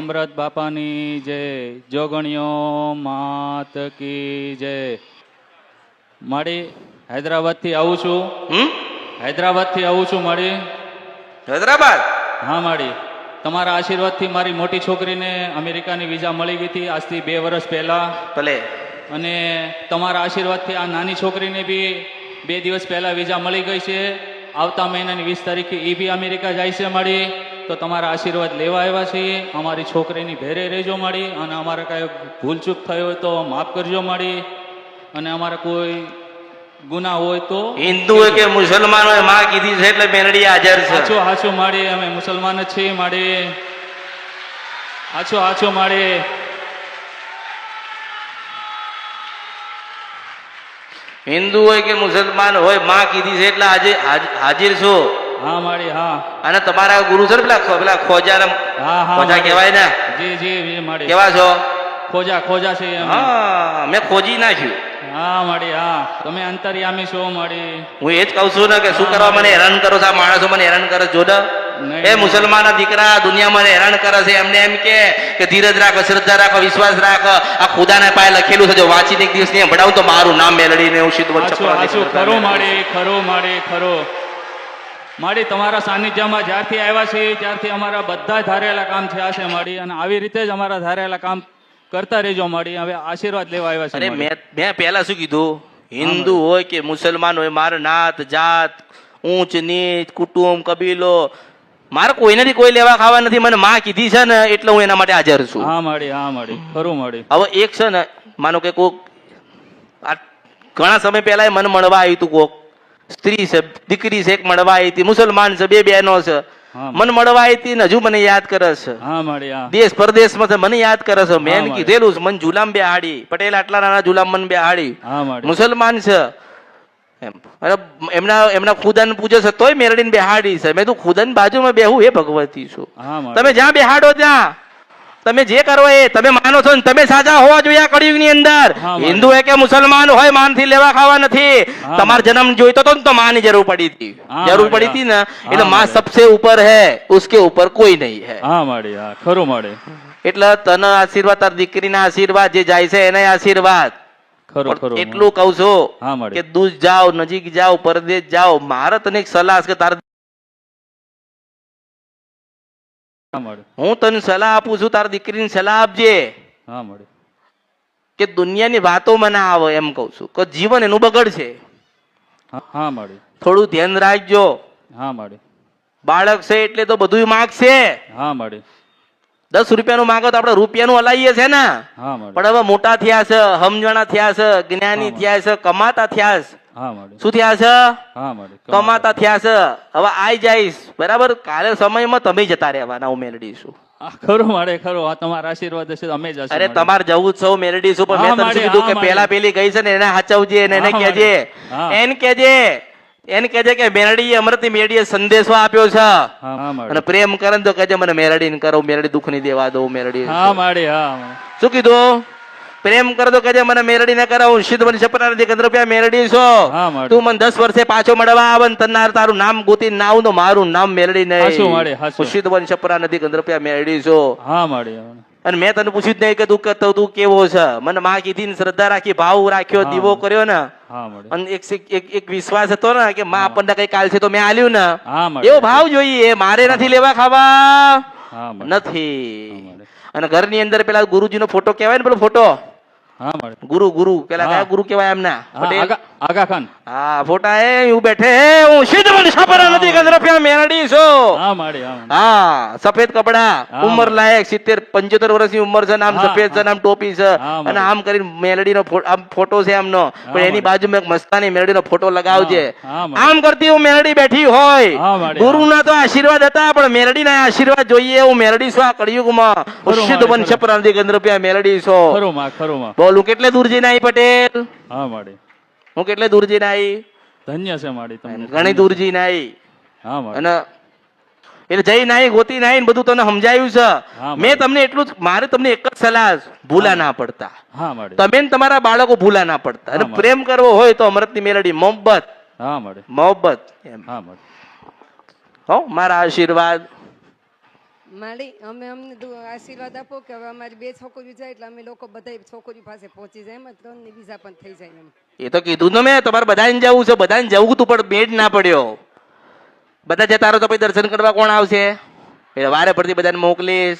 અમૃત બાપાની જય. જોગણીઓ માત કી જય. મારી હૈદરાબાદથી આવું છું. હૈદરાબાદથી આવું છું મળી હૈદરાબાદ? હા મળી તમારા આશીર્વાદથી મારી મોટી છોકરીને અમેરિકાની વિઝા મળી ગઈ હતી આજથી બે વર્ષ પહેલા. ભલે. અને તમારા આશીર્વાદથી આ નાની છોકરીને બી બે દિવસ પહેલા વિઝા મળી ગઈ છે. આવતા મહિનાની વીસ તારીખે એ બી અમેરિકા જાય છે મારી તો તમારા આશીર્વાદ લેવા આવ્યા છીએ. અમારી છોકરીની ભેરે રહેજો મળી અને અમારે કાંઈ ભૂલચૂક થઈ હોય તો માફ કરજો મળી અને અમારે કોઈ ગુના હોય તો હિન્દુ હોય કે મુસલમાન હોયમાં કીધી છે એટલે બેનડી હાજર છે. હાચો હાચો માડી અમે મુસલમાન જ છીએ માડી. હાચો હાચો માડી. હિન્દુ હોય કે મુસલમાન હોયમાં કીધી છે એટલે આજે હાજર છો. હા માળી હા. અને તમારા ગુરુ છે પેલા ખો- પેલા ખોજા હા હા ખોજા. કહેવાય ને? જી જી માળી કેવા છો? ખોજા ખોજા છે હા મેં ખોજી નાખ્યું. હા માળી હા. તમે અંતર્યામી છો માળી હું એ જ કહું છું ને કે શું કરવા મને હેરાન કરો છો? આ માણસો મને હેરાન કરે છે, જોડે ને એ મુસલમાન દીકરા દુનિયામાં મને હેરાન કરે છે એમને એમ કે કે ધીરજ રાખો શ્રદ્ધા રાખો વિશ્વાસ રાખો. આ ખુદાના પાયે લખેલું છે જો વાંચીને એક દિવસ નહીં ભણાવું તો મારું નામ મેળવીને હું સિદ્ધ ખરો માડી ખરો માડી ખરો. માડી તમારા સાનિધ્યમાં જ્યારથી આવ્યા છે ત્યારથી અમારા બધા ધારેલા કામ થયા છે માડી અને આવી રીતે જ અમારા ધારેલા કામ કરતા રહેજો માડી હવે આશીર્વાદ લેવા આવ્યા છે અરે મેં મેં પહેલા શું કીધું? હિન્દુ હોય કે મુસલમાન હોય મારે નાત જાત ઊંચ નીચ કુટુંબ કબીલો મારે કોઈનાથી કોઈ લેવા ખાવા નથી મને માં કીધી છે ને એટલે હું એના માટે હાજર છું. હા મળી હા મળી ખરું મળી હવે એક છે ને માનો કે કોક આ ઘણા સમય પહેલા મન મને મળવા આવ્યું હતું કોક. સ્ત્રી છે દીકરી છે એક મળવા આવી હતી. મુસલમાન છે બે બહેનો છે. મને મળવા આવી હતી ને હજુ મને યાદ કરે છે. દેશ પરદેશમાં મને યાદ કરે છે. મેં. કીધેલું છે મન જુલામ બે હાડી પટેલ આટલા નાના જુલામ મન બે હાડી મુસલમાન છે. એમ. એમના એમના ખુદન પૂજે છે તોય મેરડીને બેહાડી છે. મેં તું ખુદન બાજુમાં બેહું એ ભગવતી છું. તમે જ્યાં બેહાડો ત્યાં. તમે જે કરો એ તમે માનો છો ને તમે સાચા હોવા જોઈએ કળિયુગની અંદર. હિન્દુ હોય કે મુસલમાન હોય માનથી લેવા ખાવા નથી. તમારો જન્મ જોઈતો તો ને તો માની જરૂર પડી હતી. જરૂર પડી હતી ને એટલે માં સબસે ઉપર હે ઉસકે ઉપર કોઈ નહીં હે. હા માડી હા ખરું માડી એટલે તને આશીર્વાદ તાર દીકરીના આશીર્વાદ જે જાય છે એને આશીર્વાદ. એટલું કહું છું કે દૂર જાઓ નજીક જાઓ પરદેશ જાઓ. મારે તને એક સલાહ કે તારે હા તને સલાહ આપું છું તારી દીકરીને સલાહ આપજે. હા મળે. કે દુનિયાની વાતો મને આવે એમ કહું છું કે જીવન એનું બગડશે. હા મળે. થોડું ધ્યાન રાખજો. હા મળે. બાળક છે એટલે તો બધું માગશે. હા મળે. દસ રૂપિયાનું માગો તો આપણે રૂપિયાનું હલાવીએ છે ને. પણ હવે મોટા થયા છે સમજણા થયા છે જ્ઞાની થયા છે કમાતા થયા છે. શું થયા છે? કમાતા. થયા છે. હવે આઈ જઈશ. બરાબર? કાલે સમયમાં તમે જતા રહેવાના હું હા, ખરું માડે ખરું. આ તમારા આશીર્વાદ હશે અમે જશું અરે તમારે જવું સૌ મેલડીશું પણ મેં તમને કીધું કે પેલા પેલી ગઈ છે ને એને હાચવજે ને એને કહેજે. એને કહેજે. એને કહેજે કે મેરડી અમૃતની મેરડીએ સંદેશો આપ્યો છે. અને પ્રેમ કરે ને તો કહેજે મને મેરડી ને કરો મેરડી દુઃખ નહીં દેવા દઉં મેરડી હા માડી હા શું કીધું? પ્રેમ કરે તો કહેજે મને મેરડી ને કરાવ હું સિદ્ધ બની સપના નથી. કંદર રૂપિયા મેરડી છો. તું મને દસ વર્ષે પાછો મળવા આવે ને તનાર તારું નામ ગોતી ના આવું તો મારું નામ મેરડી નહીં. હું સિદ્ધ બની સપના નથી કંદર રૂપિયા મેરડી છો. હા મળે અને મેં તને પૂછ્યું જ નહીં કે તું કે- તું કેવો છે. મને માં કીધી ને શ્રદ્ધા રાખી ભાવ રાખ્યો. દીવો કર્યો ને. અને એક એક- વિશ્વાસ હતો ને કે માં આપણને કઈ કાલ છે તો મેં આલ્યું ને. એવો ભાવ જોઈએ. મારે નથી લેવા ખાવા. નથી. અને ઘરની અંદર પેલા ગુરુજીનો ફોટો કહેવાય ને પેલો ફોટો? હા ગુરુ ગુરુ. પેલા કયા ગુરુ કહેવાય એમના? આગા ખાન. હા ફોટા એ હું બેઠે હું સિદ્ધ મને છાપરા નથી કંદર મેરડી છો? હા માડી હા સફેદ કપડા. ઉંમર લાયક સિત્તેર પંચોતેર વર્ષની ઉંમર છે ને આમ સફેદ છે ને આમ ટોપી છે. અને આમ કરીને મેલડીનો આમ ફોટો છે એમનો. પણ એની બાજુમાં એક મસ્તાની મેલડીનો ફોટો લગાવજે. આમ કરતી હું મેલડી બેઠી હોય. ગુરુના તો આશીર્વાદ હતા પણ મેલડીના આશીર્વાદ જોઈએ હું મેલડી છું આ કળિયુગમાં? શુદ્ધ વંશ પ્રાંતિ રૂપિયા મેલડી છો? ખરું માં ખરું માં. બોલું કેટલે દૂર જઈને આવી પટેલ? હા માડી. હું કેટલે દૂર જઈને આવી ધન્ય છે માડી તમને ઘણી દૂર જઈને હા અને એટલે જઈ નાઈ ગોતી નાઈ બધું તને સમજાયું છે. મેં તમને એટલું જ મારે તમને એક જ સલાહ ભૂલા ના પડતા. તમે તમારા બાળકો ભૂલા ના પડતા. અને પ્રેમ કરવો હોય તો અમૃતની મેલડી મોહબ્બત. મોહબ્બત એમ. હા મારા આશીર્વાદ. માળી, અમે અમને આશીર્વાદ આપો કે હવે અમારી બે છોકરીઓ જાય એટલે અમે લોકો બધા છોકરીઓ પાસે પહોંચી જાય એમ જ ત્રણની બીજા પણ થઈ જાય એમ. એ તો કીધું ને મેં, તમારે બધાને જવું છે, બધાને જવું તું પણ બેડ ના પડ્યો. બધા જતા રહો તો પછી દર્શન કરવા કોણ આવશે? એટલે વારે પરથી બધાને મોકલીશ.